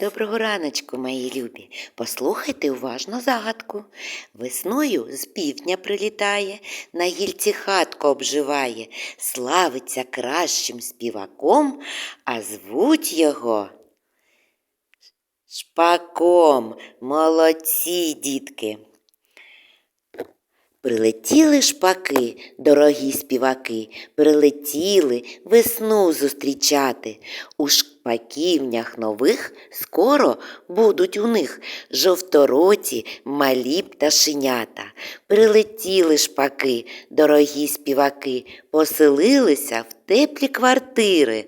Доброго раночку, мої любі. Послухайте уважно загадку. Весною з півдня прилітає, на гільці хатку обживає, славиться кращим співаком, а звуть його шпаком. Молодці, дітки. Прилетіли шпаки, дорогі співаки, прилетіли весну зустрічати. У шпаківнях нових скоро будуть у них жовтороті малі пташенята. Прилетіли шпаки, дорогі співаки, поселилися в теплі квартири.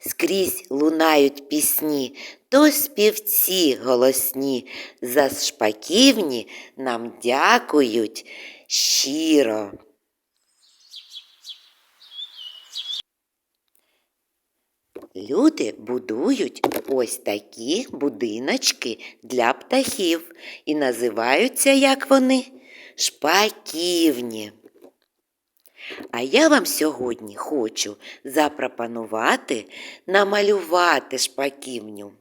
Скрізь лунають пісні, то співці голосні, за шпаківні нам дякують щиро. Люди будують ось такі будиночки для птахів і називаються як вони шпаківні. А я вам сьогодні хочу запропонувати намалювати шпаківню.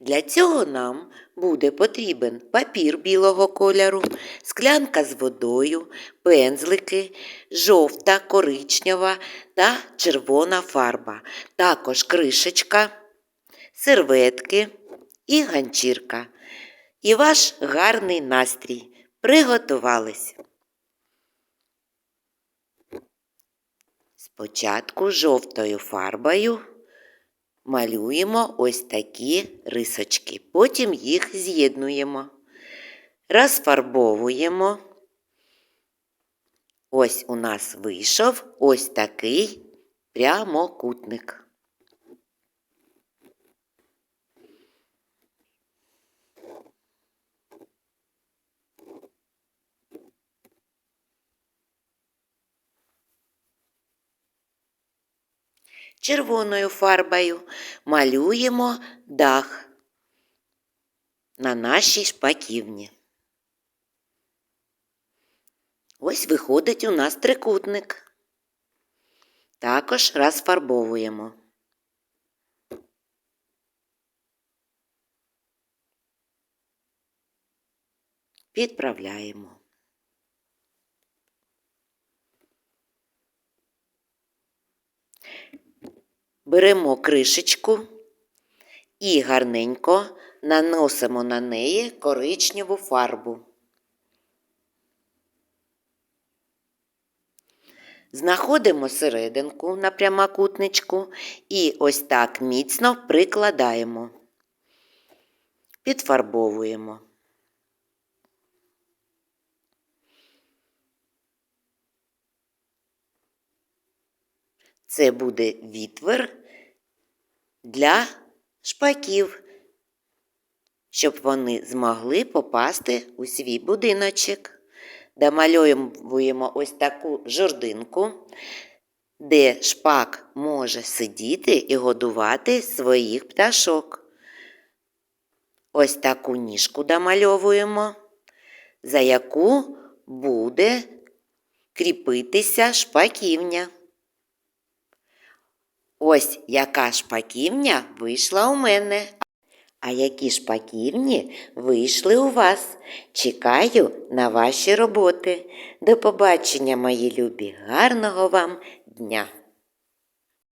Для цього нам буде потрібен папір білого кольору, склянка з водою, пензлики, жовта, коричнева та червона фарба, також кришечка, серветки і ганчірка. І ваш гарний настрій. Приготувались. Спочатку жовтою фарбою малюємо ось такі рисочки, потім їх з'єднуємо, розфарбовуємо. Ось у нас вийшов ось такий прямокутник. Червоною фарбою малюємо дах на нашій шпаківні. Ось виходить у нас трикутник. Також розфарбовуємо. Підправляємо. Беремо кришечку і гарненько наносимо на неї коричневу фарбу. Знаходимо серединку на прямокутничку і ось так міцно прикладаємо, підфарбовуємо. Це буде відвер для шпаків, щоб вони змогли попасти у свій будиночок. Домальовуємо ось таку жординку, де шпак може сидіти і годувати своїх пташок. Ось таку ніжку домальовуємо, за яку буде кріпитися шпаківня. Ось яка шпаківня вийшла у мене. А які шпаківні вийшли у вас? Чекаю на ваші роботи. До побачення, мої любі, гарного вам дня!